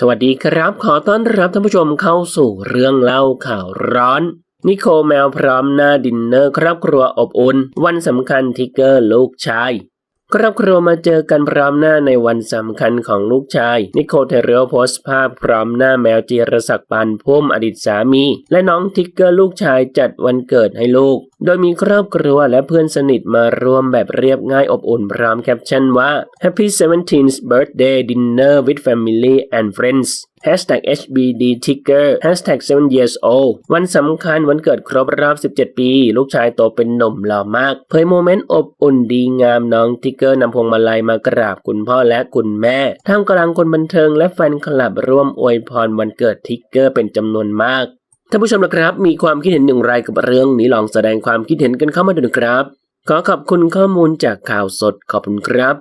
สวัสดีครับ ขอต้อนรับท่านผู้ชมเข้าสู่เรื่องเล่าข่าวร้อน นิโคแมวพร้อมหน้าดินเนอร์ครอบครัวอบอุ่น วันสำคัญทิกเกอร์ลูกชาย ครอบครัวมาเจอกันพร้อมหน้าในวันสำคัญของลูกชาย นิโคเทเรโอโพสต์ภาพพร้อมหน้าแมวจีรศักดิ์ปานพุ่มอดีตสามี และน้องทิกเกอร์ลูกชายจัดวันเกิดให้ลูก โดยมีครอบครัวและเพื่อนสนิทมาร่วมแบบเรียบง่ายอบอุ่นพร้อมแคปชั่นว่า Happy 17th birthday dinner with family and friends Hashtag HBD Ticker Hashtag 7 years old วันสำคัญวันเกิดครบรอบ 17 ปี ลูกชายโตเป็นหนุ่มหล่อมาก เผยโมเมนต์อบอุ่นดีงามน้องทิกเกอร์นำพวงมาลัยมากราบคุณพ่อและคุณแม่ท่ามกลางคนบันเทิงและแฟนคลับร่วมอวยพรวันเกิดทิกเกอร์เป็นจำนวนมากท่านผู้ชมนะครับ มีความคิดเห็นอย่างไรกับเรื่องนี้ลองแสดงความคิดเห็นกันเข้ามาดูนะครับ ขอขอบคุณข้อมูลจากข่าวสดขอบคุณครับ